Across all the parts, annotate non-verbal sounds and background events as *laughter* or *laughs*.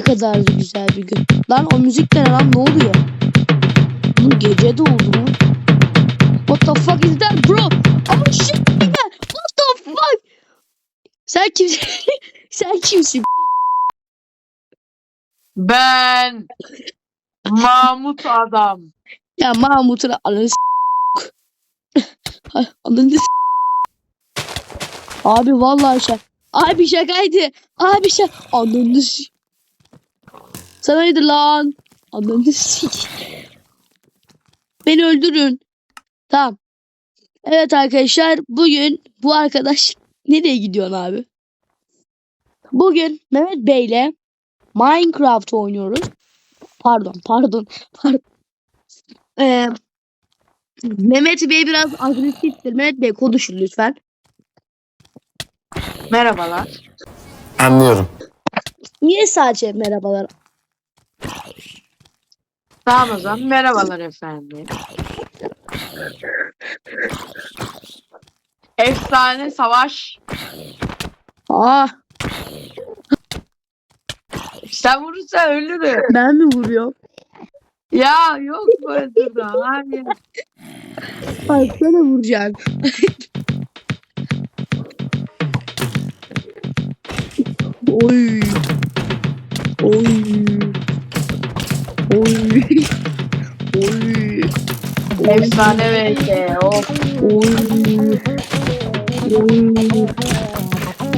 Ne kadar da güzel bir gün. Lan o müzik ne lan ne oluyor? Bu gece de oldu mu? What the fuck is that bro? Oh shit man. What the fuck? Sen kimsin? *laughs* Sen kimsin? Ben Mahmut adam. Ya Mahmut'un ananı *laughs* Ananı s- Abi vallahi şaka. Abi şakaydı. Abi şaka. Ananı s- Sanaydı lan. Ananı s- Beni öldürün. Tamam. Evet arkadaşlar bugün bu arkadaş nereye gidiyorsun abi? Bugün Mehmet Bey'le Minecraft oynuyoruz. Pardon, pardon, pardon. Ee, Mehmet Bey biraz agresiftir. Mehmet Bey konuşun lütfen. Merhabalar. Anlıyorum. Niye sadece merhabalar? Tamam o zaman. Merhabalar efendim. Efsane savaş. Aa, Sen vurursan ölürüm. ben mi vuruyorum? Ya yok böyle durdu. Hayır. Ay sana vuracaksın. Oy. Oy. Oy. Oy. Efsane VK. Of. Oy. Oy.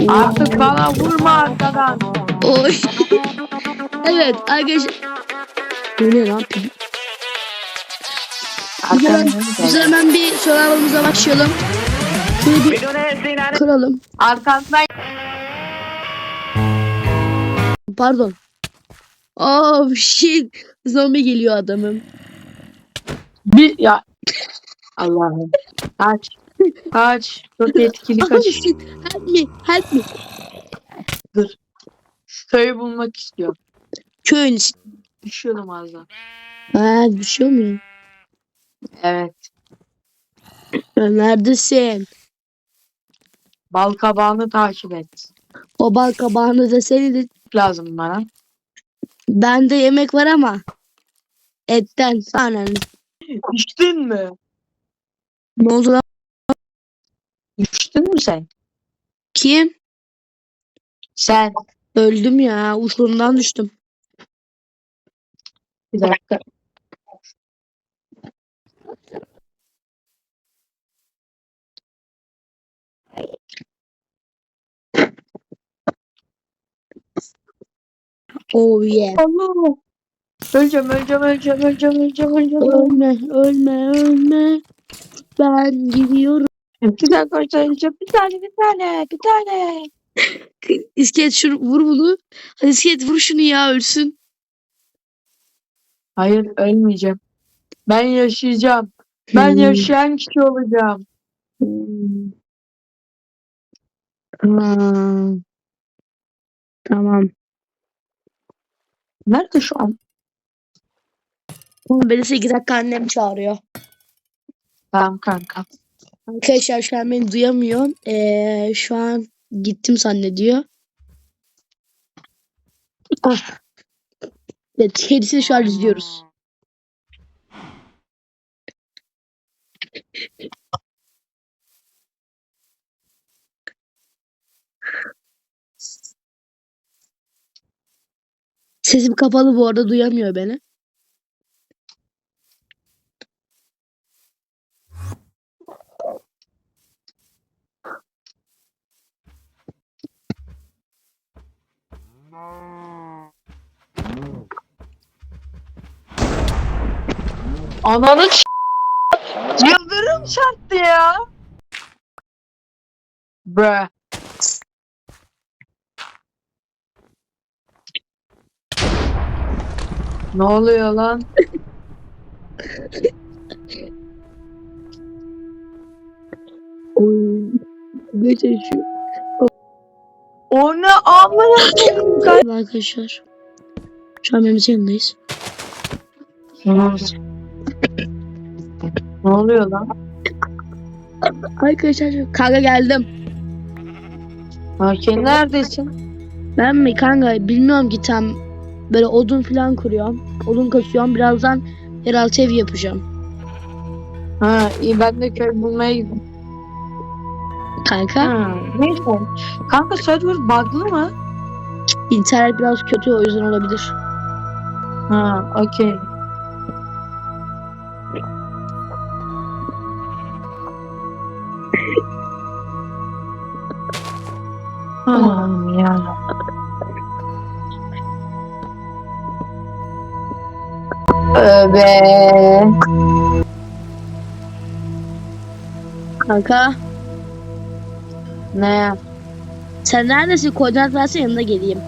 Artık bana vurma arkadan. Oy. evet arkadaşlar. Ne lan? Hemen, biz hemen bir survival'ımıza başlayalım. Şöyle bir kıralım. Arkandan Pardon. Oh shit. Zombi geliyor adamım. bir ya Allah'ım. Kaç. Kaç. Çok etkili Oh kaç. shit. Help me. Help me. Şu köyü bulmak istiyorum. Köyün içi- Düşüyordum az daha. Ha düşüyor mu? Evet. Ya Neredesin? Bal kabağını takip et. O bal kabağını da seni de Lazım bana. Bende yemek var ama etten sana Düştün mü? ne oldu lan? Düştün mü sen? Kim? Sen. Öldüm ya. Uçurumdan düştüm. Bir dakika. Oh yeah. Allah. Öleceğim, öleceğim, öleceğim, öleceğim, öleceğim, öleceğim. Ölme, ölme, ölme. Ben gidiyorum. Bir dakika öleceğim. Bir tane, bir tane, bir tane. İskelet şunu vur bunu. Hadi iskelet vur şunu ya ölsün. Hayır, ölmeyeceğim. Ben yaşayacağım. Ben Hmm. yaşayan kişi olacağım. Hmm. Tamam. Nerede şu an? Beni 8 dakika annem çağırıyor. Tamam kanka. Arkadaşlar şu an beni duyamıyor. Ee, şu an gittim zannediyor. Ah. Evet, kedisini şu an izliyoruz. Sesim kapalı bu arada duyamıyor beni. Ananı ç- Yıldırım çarptı ya. Bre. Ne oluyor lan? Oy. Ne çalışıyor? O ne amına koyayım Arkadaşlar. Şu an benim yanındayız. Ne oluyor lan? Arkadaşlar kanka geldim. Hakem neredesin? Ben mi kanka bilmiyorum ki tam Böyle odun falan kuruyorum. Odun kasıyorum. Birazdan yeraltı ev yapacağım. Ha iyi ben de köy bulmaya gidiyorum. Kanka Ha, neyse. Kanka server bug'lı mı? internet biraz kötü o yüzden olabilir. Ha okey. Aman ya. Öbe. Kanka Ne? sen neredesin? Koordinat versene yanına geleyim.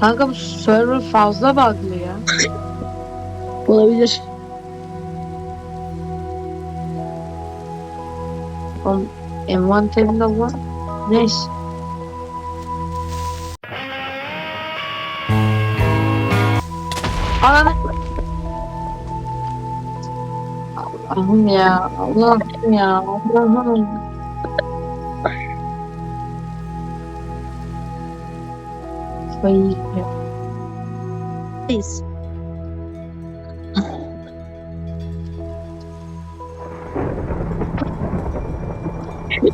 Kanka bu server fazla bug'lı ya. *laughs* Olabilir. Oğlum envanterimde var. Neyse. Ananı. Allah'ım ya. Allah'ım ya. Allah'ım. Kafayı ya.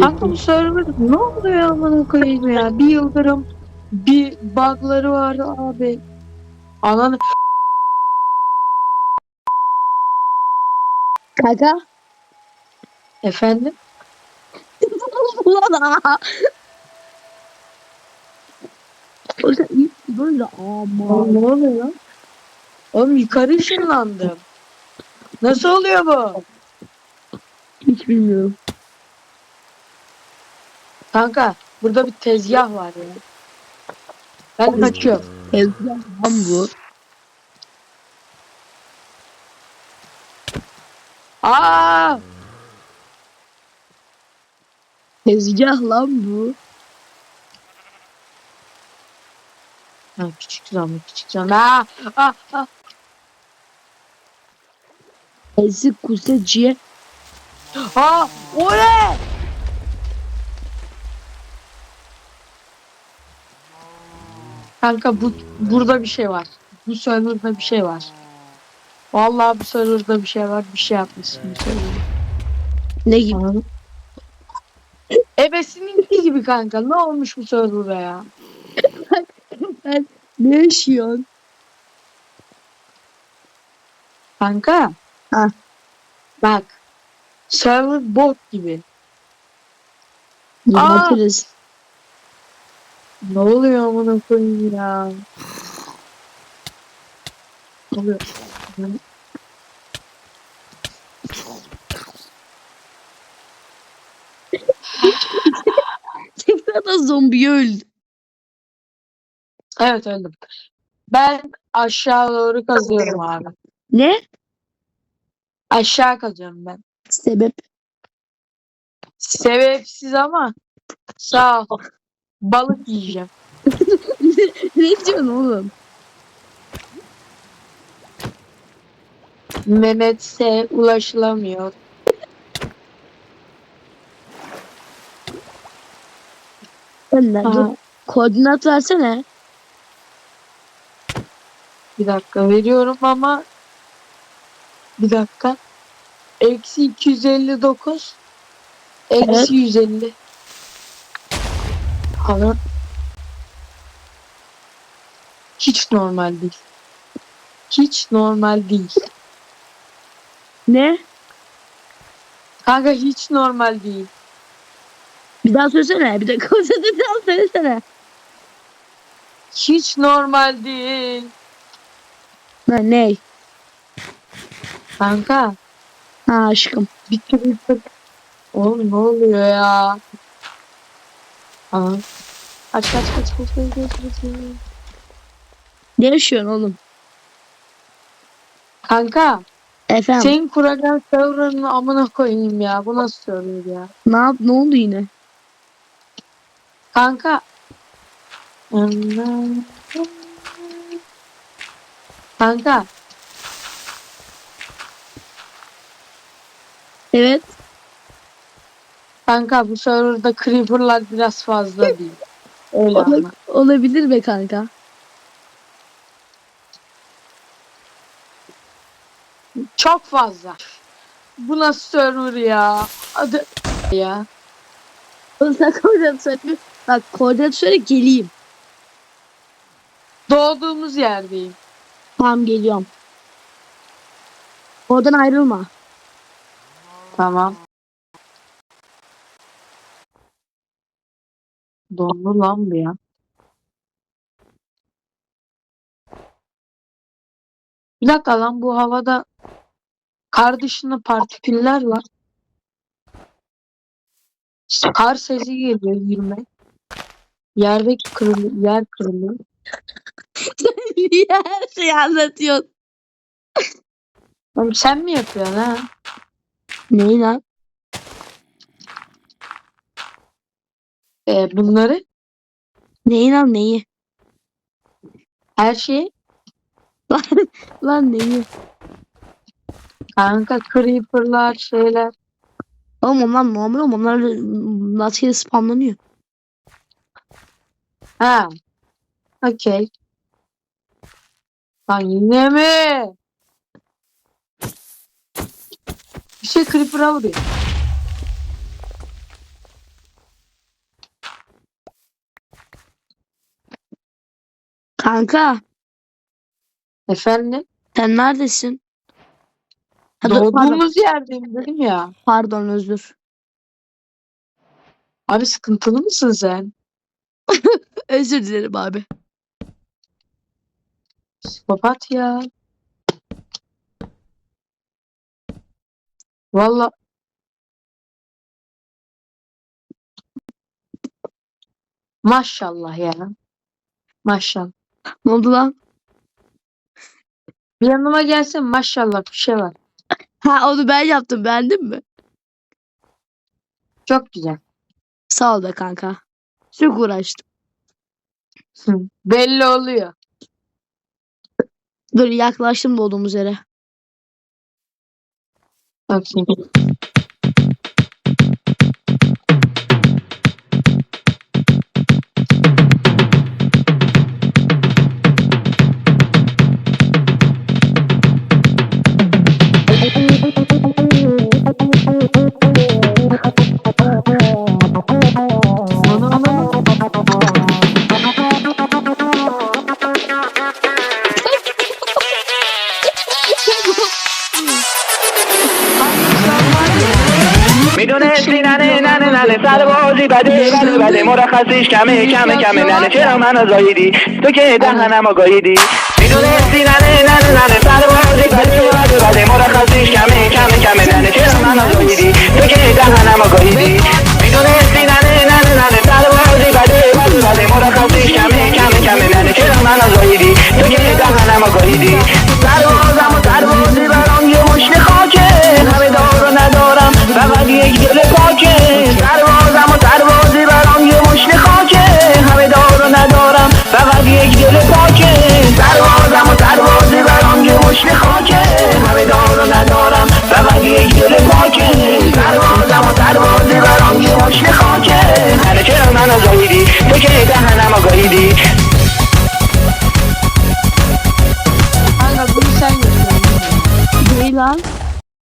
Kanka bu server ne oluyor amına koyayım ya? Bir yıldırım bir bug'ları var abi. Ananı Kanka. efendim? Böyle ama. Ne oluyor lan? Oğlum yukarı ışınlandım. Nasıl oluyor bu? Hiç bilmiyorum. Kanka burada bir tezgah var ya. Ben kaçıyorum. Tezgah lan bu. Aa! Tezgah lan bu. Ha, küçük zaman küçük zaman. Aa! Ah, ah. Ezik kuseciye. Aa! O ne? Kanka bu burada bir şey var. Bu serverda bir şey var. Vallahi bu serverda bir şey var. Bir şey yapmışsın bu serverda. Ne gibi? Anladın? Ebesininki gibi kanka. Ne olmuş bu serverda ya? Sen ne yaşıyorsun? Kanka. Ha. Bak. Server bot gibi. Aa! Düzeltiriz. Ne oluyor amına koyayım ya? Ne oluyor? Tekrardan zombi öldü. Evet öldüm. Ben aşağı doğru kazıyorum abi. Ne? Aşağı kazıyorum ben. Sebep. Sebepsiz ama sağ ol. Balık yiyeceğim. *laughs* ne diyorsun oğlum? Mehmet'se ulaşılamıyor. Sen nerede? Aa, Koordinat versene. bir dakika veriyorum ama bir dakika. Eksi 259 Eksi Evet. 150 Falan. Hiç normal değil. Hiç normal değil. Ne? Kanka hiç normal değil. Bir daha söylesene. Bir de koordinat *laughs* daha söylesene. Hiç normal değil. Ha, ne? Kanka Ha aşkım. bir türlü Oğlum ne oluyor ya? Aa. Aç kaç kaç kaç kaç kaç. kaç. Ne yaşıyorsun oğlum? Kanka Efendim. senin kuragan server'ının amına koyayım ya. Bu nasıl server ya? Ne yap? Ne oldu yine? Kanka. Kanka Evet. kanka bu serverda creeper'lar biraz fazla değil. Öyle Ola- ama. olabilir be kanka. Çok fazla. Bu nasıl server ya? Hadi ya. Sen koordinat söyle. Bak koordinat söyle geleyim. Doğduğumuz yerdeyim. Tamam geliyorum. Oradan ayrılma. Tamam. Dondu lan bu ya. Bir dakika lan bu havada kar dışında partiküller var. Kar sesi geliyor yürüme. Yerdeki kırılıyor, yer kırılıyor. Niye *laughs* her şeyi anlatıyorsun? Oğlum sen mi yapıyorsun ha? Neyi lan? Ee, bunları Neyi lan neyi? her şeyi Lan *laughs* neyi? Kanka creeper'lar şeyler. Oğlum onlar normal oğlum. Onlar rastgele spamlanıyor. Ha. Okey. Lan yine mi? Bir şey creeper'a vuruyor. Kanka Efendim? sen neredesin? Ha, dur, pardon, Doğduğumuz yerdeyim dedim ya. pardon özür. Abi sıkıntılı mısın sen? *laughs* Özür dilerim abi. Psikopat ya. Valla. Maşallah ya. Maşallah. Ne oldu lan? Bir yanıma gelsen maşallah bir şey var. Ha onu ben yaptım beğendin mi? Çok güzel. Sağ ol be kanka. Çok uğraştım. Hı, Belli oluyor. Dur yaklaştım doğduğumuz yere. Bakayım. بده بده بده مرخصیش کمه کمه کمه. ننه چرا منو زاییدی تو که دهنم آگاهیدی می‌دونستی ننه ننه ننه. سر بازی بده بده بده مرخصیش کمه کمه کمه. ننه چرا منو زاییدی تو که دهنم آگاهیدی می‌دونستی ننه ننه ننه. سر بازی بده بده بده مرخصیش کمه کمه کمه. ننه چرا منو زاییدی تو که دهنم آگاهیدی سر بازم و سر بازی برام یه مشت